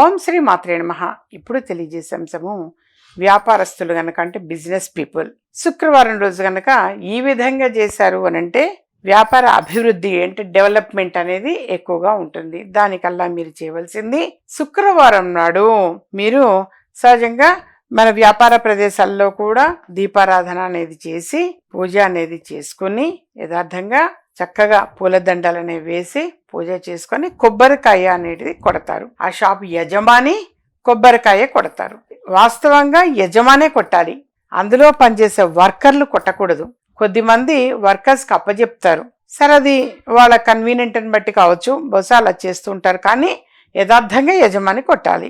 ఓం శ్రీ మాత్రే నమ. ఇప్పుడు తెలియజేసే అంశము వ్యాపారస్తులు కనుక అంటే బిజినెస్ పీపుల్. శుక్రవారం రోజు కనుక ఈ విధంగా చేశారు అని అంటే వ్యాపార అభివృద్ధి అంటే డెవలప్మెంట్ అనేది ఎక్కువగా ఉంటుంది. దానికల్లా మీరు చేయవలసింది శుక్రవారం నాడు మీరు సహజంగా మన వ్యాపార ప్రదేశాల్లో కూడా దీపారాధన అనేది చేసి పూజ అనేది చేసుకుని యథార్థంగా చక్కగా పూలదండలు అనేవి వేసి పూజ చేసుకొని కొబ్బరికాయ అనేది కొడతారు. ఆ షాప్ యజమాని కొబ్బరికాయ కొడతారు. వాస్తవంగా యజమానే కొట్టాలి. అందులో పనిచేసే వర్కర్లు కొట్టకూడదు. కొద్దిమంది వర్కర్స్కి అప్పజెప్తారు. సరే అది వాళ్ళ కన్వీనియంట్ని బట్టి కావచ్చు. బహుశా అలా చేస్తూ ఉంటారు. కానీ యథార్థంగా యజమాని కొట్టాలి.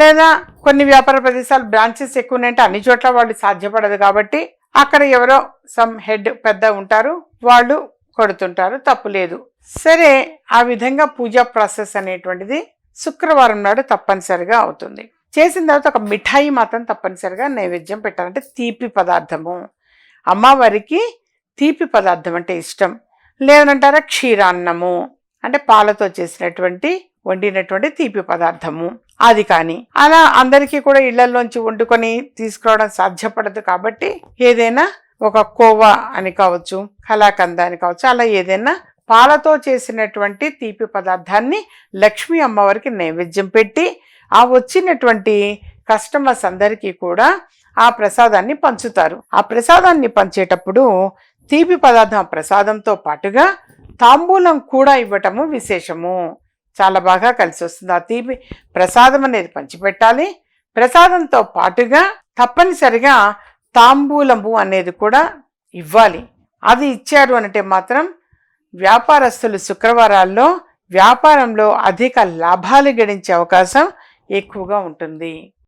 లేదా కొన్ని వ్యాపార ప్రదేశాలు బ్రాంచెస్ ఎక్కువ ఉన్నాయంటే అన్ని చోట్ల వాళ్ళు సాధ్యపడదు కాబట్టి అక్కడ ఎవరో సమ్ హెడ్ పెద్ద ఉంటారు వాళ్ళు కొడుతుంటారు తప్పు లేదు. సరే ఆ విధంగా పూజా ప్రాసెస్ అనేటువంటిది శుక్రవారం నాడు తప్పనిసరిగా అవుతుంది. చేసిన తర్వాత ఒక మిఠాయి మాత్రం తప్పనిసరిగా నైవేద్యం పెట్టాలంటే తీపి పదార్థము. అమ్మవారికి తీపి పదార్థం అంటే ఇష్టం. లేదనంటారా క్షీరాన్నము. అంటే పాలతో చేసినటువంటి వండినటువంటి తీపి పదార్థము. అది కానీ. అలా అందరికీ కూడా ఇళ్ళలోంచి వండుకొని తీసుకురావడం సాధ్యపడదు కాబట్టి ఏదైనా ఒక కోవా అని కావచ్చు కలాకంద అని కావచ్చు అలా ఏదైనా పాలతో చేసినటువంటి తీపి పదార్థాన్ని లక్ష్మీ అమ్మవారికి నైవేద్యం పెట్టి ఆ వచ్చినటువంటి కస్టమర్స్ అందరికీ కూడా ఆ ప్రసాదాన్ని పంచుతారు. ఆ ప్రసాదాన్ని పంచేటప్పుడు తీపి పదార్థం ఆ ప్రసాదంతో పాటుగా తాంబూలం కూడా ఇవ్వటము విశేషము. చాలా బాగా కలిసి వస్తుంది. ఆ తీపి ప్రసాదం అనేది పంచిపెట్టాలి. ప్రసాదంతో పాటుగా తప్పనిసరిగా తాంబూలము అనేది కూడా ఇవ్వాలి. అది ఇచ్చారు అంటే మాత్రం వ్యాపారస్తులు శుక్రవారాల్లో వ్యాపారంలో అధిక లాభాలు గడించే అవకాశం ఎక్కువగా ఉంటుంది.